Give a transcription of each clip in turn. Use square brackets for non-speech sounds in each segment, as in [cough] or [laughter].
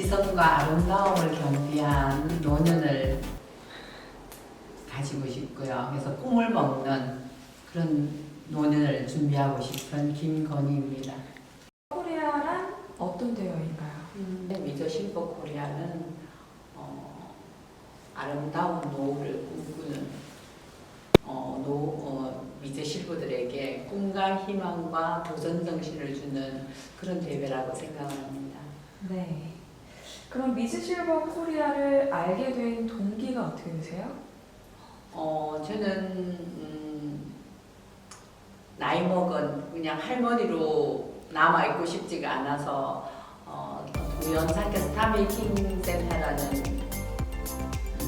지성과 아름다움을 겸비한 노년을 가지고 싶고요. 그래서 꿈을 먹는 그런 노년을 준비하고 싶은 김건희입니다. 코리아란 어떤 대회인가요? 미저 실버 코리아는 어, 아름다운 노후를 꿈꾸는 어, 노, 어, 미저 실버들에게 꿈과 희망과 도전 정신을 주는 그런 대회라고 생각합니다. 네. 그럼 미즈 실버 코리아를 알게 된 동기가 어떻게 되세요? 어, 저는 음, 나이 먹은 그냥 할머니로 남아 있고 싶지가 않아서 어, 우연찮게 스타메이킹 센터라는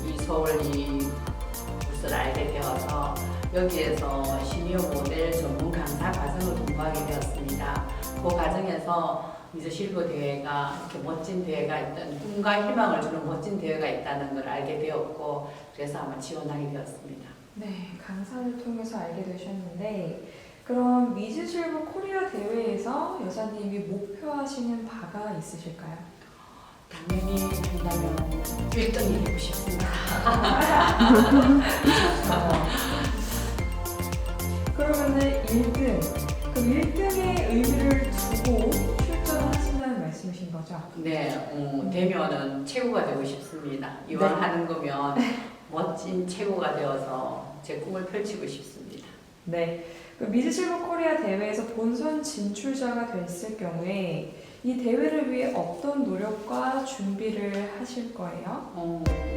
이 알게 되어서 여기에서 시니어 모델 전문 강사 과정을 공부하게 되었습니다. 그 과정에서 미즈 실버 대회가 이렇게 멋진 대회가 있던 꿈과 희망을 주는 멋진 대회가 있다는 걸 알게 되었고 그래서 아마 지원하게 되었습니다. 네, 강사를 통해서 알게 되셨는데 그럼 미즈 실버 코리아 대회에서 여사님이 목표하시는 바가 있으실까요? 당연히 한다면 1등이 되고 싶습니다. [laughs] [laughs] 그러면은 1등, 그 1등의 의미를 두고 출전하신다는 말씀이신 거죠? 네, 음, 되면은 최고가 되고 싶습니다. 이왕 네. 하는 거면 멋진 최고가 되어서 제 꿈을 펼치고 싶습니다. 네. 그 미즈 실버 코리아 대회에서 본선 진출자가 됐을 경우에 이 대회를 위해 어떤 노력과 준비를 하실 거예요? 어, 어,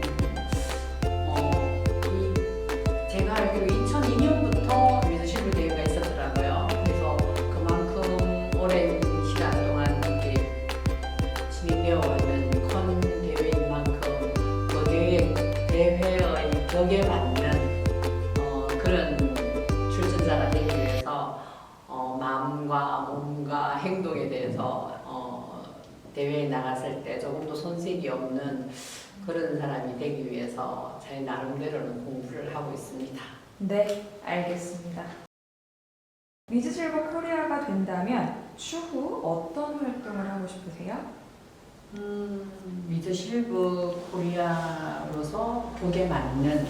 오랜 시간 동안 이렇게 진행되어 있는 컨 대회인 만큼 그 대회, 대회의 격에 맞는 어, 그런 출전자가 되기 위해서 어, 마음과 몸과 행동에 대해서 어, 대회에 나갔을 때 조금도 손색이 없는 그런 사람이 되기 위해서 제 나름대로는 공부를 하고 있습니다. 네, 알겠습니다. 미즈 실버 코리아가 된다면 추후 어떤 활동을 하고 싶으세요? 음, 미드 실브 코리아로서 격에 맞는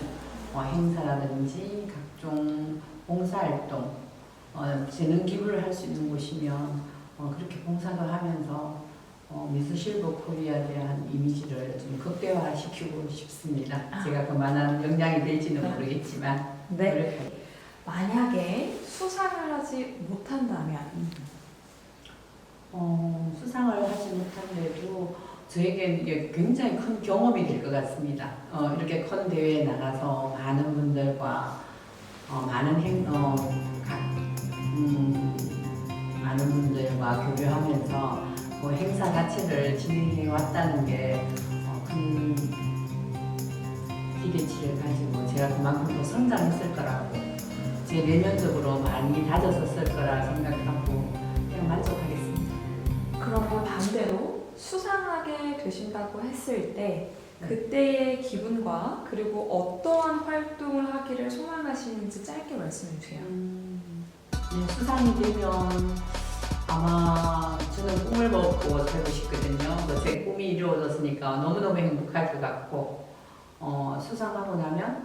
어, 행사라든지 각종 봉사활동, 어, 재능 기부를 할 수 있는 곳이면 어, 그렇게 봉사도 하면서 어, 미스 실버 코리아에 대한 이미지를 좀 극대화시키고 싶습니다. 제가 그만한 역량이 될지는 모르겠지만. 노력할 만약에 수상을 하지 못한다면 어, 수상을 하지 못한데도 이게 굉장히 큰 경험이 될 것 같습니다. 어, 이렇게 큰 대회에 나가서 많은 분들과 어, 많은 행, 어, 각, 음, 많은 분들과 교류하면서 그 행사 자체를 진행해 왔다는 게 어, 큰 기대치를 가지고 제가 그만큼 또 성장했을 거라고 제 내면적으로 많이 다져섰을 거라 생각하고 그냥 만족하겠습니다. 그러면 반대로 수상하게 되신다고 했을 때 그때의 기분과 그리고 어떠한 활동을 하기를 소망하시는지 짧게 말씀해 주세요. 음, 네, 수상이 되면 아마 저는 꿈을 먹고 살고 싶거든요. 뭐제 꿈이 이루어졌으니까 너무너무 행복할 것 같고 어, 수상하고 나면